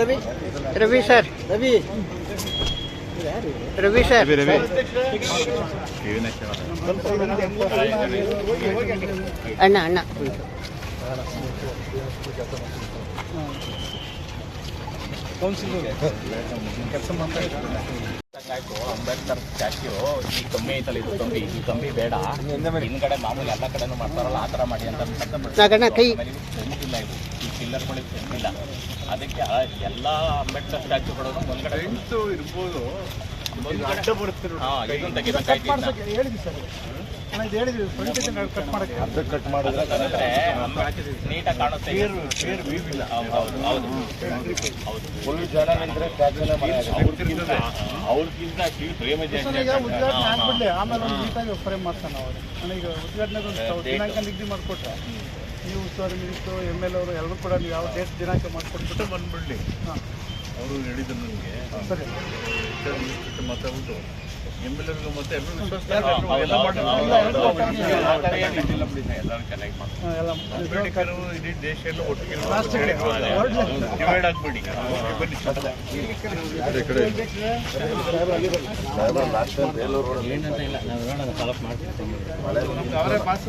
Ravi. Ravi sir. Ravi. Ravi sir. ಅಣ್ಣ ಅಣ್ಣ. Council ಕೆಲಸ ಮಾಡ್ತಾ ಆಯ್ತು ಅಂಬೇಡ್ಕರ್ ಸ್ಟ್ಯಾಚ್ಯೂ ಈ ಕಮ್ಮಿ ಐತಲ್ಲ ಇದು ಕಂಬಿ. ಈ ಕಂಬಿ ಬೇಡ. ಹಿಂದ್ಗಡೆ ಮಾಮೂಲಿ ಎಲ್ಲ ಕಡೆನೂ ಮಾಡ್ತಾರಲ್ಲ ಆ ಥರ ಮಾಡಿ ಅಂತ ಇದು strength ಇಲ್ಲ ಅದಕ್ಕೆ ಎಲ್ಲ ಅಂಬೇಡ್ಕರ್ ಸ್ಟ್ಯಾಚ್ಯೂಗಳು ಒಂದ್ಗಡೆ ಇರ್ಬೋದು. ಕಟ್ ಮಾಡಕ್ಕೆ. ಅರ್ಧ ಕಟ್ ಮಾಡಿದ್ರೆ ನೀಟಾಗಿ ಕಾಣುತ್ತೆ ಅವ್ರಿಗಿಂತ ಪ್ರೇಮ ಆಮೇಲೆ ಒಂದು ನೀಟಾಗಿ ಫ್ರೇಮ್ ಮಾಡ್ತಾನೆ ಉದ್ಘಾಟನೆ ದಿನಾಂಕ ನಿಗದಿ ಮಾಡಿಕೊಟ್ರೆ. ನೀವು ಉಸ್ತುವಾರಿ ಮಿನಿಸ್ಟ್ರು ಎಂ ಎಲ್ ಅವರು ಎಲ್ಲರೂ ಕೂಡ ನೀವು ಯಾವ ಡೇಟ್ ದಿನಾಂಕ ಮಾಡಿಕೊಟ್ಬಿಟ್ಟು ಬಂದ್ಬಿಡಲಿ ಹಾಂ. ಅವರು ಹೇಳಿದ್ರು ನನಗೆ. ಸರಿ. ಮಾತಾಡ್ಬಿಟ್ಟು ಎಂ ಎಲ್ ಎರ್ಗೂ ಮತ್ತೆ ಎಲ್ಲರೂ ಮಾಡ್ತಾರೆ. ಅಂಬೇಡ್ಕರ್ ಇಡೀ ದೇಶ ಎಲ್ಲ ಒಟ್ಟಿಗೆ ಮಾಡ್ತೀವಿ. ಡಿವೈಡ್ ಆಗ್ಬಿಡಿ ಅವರೇ ಪಾಸ್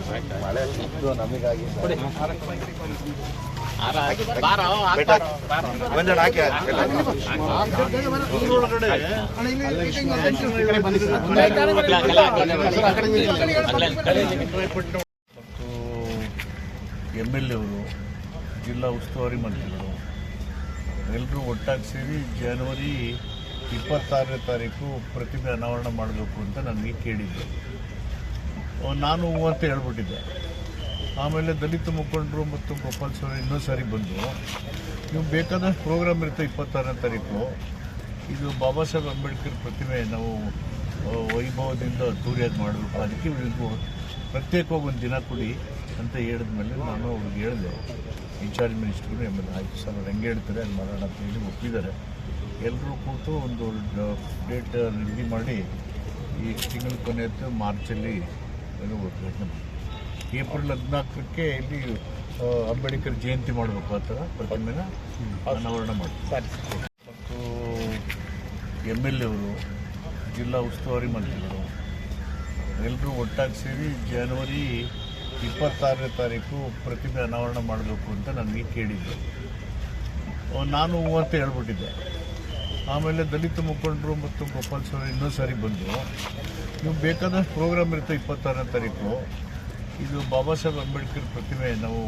ಹಾಕಿ, ಮತ್ತು ಎಂ ಎಲ್ ಎವರು ಜಿಲ್ಲಾ ಉಸ್ತುವಾರಿ ಮಂತ್ರಿಗಳು ಎಲ್ಲರೂ ಒಟ್ಟಾಗಿ ಸೇರಿ ಜನವರಿ ಇಪ್ಪತ್ತಾರನೇ ತಾರೀಕು ಪ್ರತಿಭೆ ಅನಾವರಣ ಮಾಡಬೇಕು ಅಂತ ನನಗೆ ಕೇಳಿದ್ದೆ. ನಾನು ಅಂತ ಹೇಳ್ಬಿಟ್ಟಿದ್ದೆ. ಆಮೇಲೆ ದಲಿತ ಮುಖಂಡರು ಮತ್ತು ಸ್ವಾಮಿ ಇನ್ನೊಂದು ಸಾರಿ ಬಂದು, ನೀವು ಬೇಕಾದಷ್ಟು ಪ್ರೋಗ್ರಾಮ್ ಇರುತ್ತೆ ಇಪ್ಪತ್ತಾರನೇ ತಾರೀಕು. ಇದು ಬಾಬಾ ಸಾಹೇಬ್ ಅಂಬೇಡ್ಕರ್ ಪ್ರತಿಮೆ ನಾವು ವೈಭವದಿಂದ ಅದ್ದೂರಿಯಾಗಿ ಮಾಡಬೇಕು ಅದಕ್ಕೆ ಇವ್ರಿಗೆ ಪ್ರತ್ಯೇಕವಾಗಿ ಒಂದು ದಿನ ಕೊಡಿ ಅಂತ ಹೇಳಿದ್ಮೇಲೆ ನಾನು ಅವ್ರಿಗೆ ಹೇಳಿದೆ. ಇನ್ಚಾರ್ಜ್ ಮಿನಿಸ್ಟ್ರು ಆಮೇಲೆ ಆಯ್ತು ಸರ್, ಅವ್ರು ಹೆಂಗೆ ಹೇಳ್ತಾರೆ ಅಲ್ಲಿ ಮಾಡೋಣ ಅಂತ ಹೇಳಿ ಒಪ್ಪಿದ್ದಾರೆ. ಎಲ್ಲರೂ ಕೂತು ಒಂದು ಡೇಟ್ ರೆಡಿ ಮಾಡಿ, ಈ ತಿಂಗಳ ಕೊನೆ ಹೊತ್ತು ಮಾರ್ಚಲ್ಲಿ ಏನೋ ಪ್ರಯತ್ನ ಮಾಡಿ ಏಪ್ರಿಲ್ ಹದಿನಾಲ್ಕಕ್ಕೆ ಇಲ್ಲಿ ಅಂಬೇಡ್ಕರ್ ಜಯಂತಿ ಮಾಡಬೇಕು ಆ ಥರ ಪ್ರತಿಮೆನ ಅನಾವರಣ ಮಾಡ್ತೀವಿ. ಮತ್ತು ಎಂ ಎಲ್ ಎವರು ಜಿಲ್ಲಾ ಉಸ್ತುವಾರಿ ಮಂತ್ರಿಗಳು ಎಲ್ಲರೂ ಒಟ್ಟಾಗಿ ಸೇರಿ ಜನವರಿ ಇಪ್ಪತ್ತಾರನೇ ತಾರೀಕು ಪ್ರತಿಮೆ ಅನಾವರಣ ಮಾಡಬೇಕು ಅಂತ ನನಗೆ ಕೇಳಿದ್ದೆ ನಾನು ಅಂತ ಹೇಳ್ಬಿಟ್ಟಿದ್ದೆ. ಆಮೇಲೆ ದಲಿತ ಮುಖಂಡರು ಮತ್ತು ಗೋಪಾಲ್ ಸ್ವಾಮಿ ಇನ್ನೊಂದು ಸಾರಿ ಬಂದು ನೀವು ಬೇಕಾದಷ್ಟು ಪ್ರೋಗ್ರಾಮ್ ಇರುತ್ತೆ ಇಪ್ಪತ್ತಾರನೇ ತಾರೀಕು. ಇದು ಬಾಬಾ ಸಾಹೇಬ್ ಅಂಬೇಡ್ಕರ್ ಪ್ರತಿಮೆ ನಾವು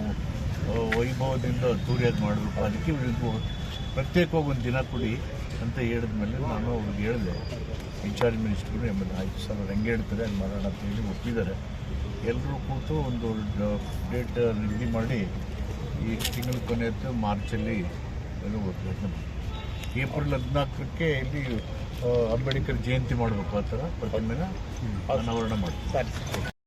ವೈಭವದಿಂದ ಅದ್ದೂರಿಯಾಗಿ ಮಾಡಬೇಕು ಅದಕ್ಕೆ ನೀವು ಪ್ರತ್ಯೇಕವಾಗಿ ಒಂದು ದಿನ ಕೊಡಿ ಅಂತ ಹೇಳಿದ ಮೇಲೆ ನಾನು ಅವ್ರಿಗೆ ಹೇಳಿದೆ. ಇನ್ಚಾರ್ಜ್ ಮಿನಿಸ್ಟ್ರು ಎಲ್ ಆಯ್ತು ಸರ್ ಅವ್ರು ಹೆಂಗೆ ಹೇಳ್ತಾರೆ ಅಲ್ಲಿ ಮಾಡೋಣ ಅಂತ ಹೇಳಿ ಒಪ್ಪಿದ್ದಾರೆ. ಎಲ್ಲರೂ ಕೂತು ಒಂದು ಡೇಟ್ ನಿಗದಿ ಮಾಡಿ ಈ ತಿಂಗಳ ಕೊನೆ ಹೊತ್ತು ಮಾರ್ಚಲ್ಲಿ ಏನೋ ಪ್ರಯತ್ನ ಮಾಡಿ ಏಪ್ರಿಲ್ ಹದಿನಾಲ್ಕಕ್ಕೆ ಇಲ್ಲಿ ಅಂಬೇಡ್ಕರ್ ಜಯಂತಿ ಮಾಡಬೇಕು ಆ ಥರ ಪ್ರತಿಮೆನ ಅನಾವರಣ ಮಾಡ್ತೀವಿ.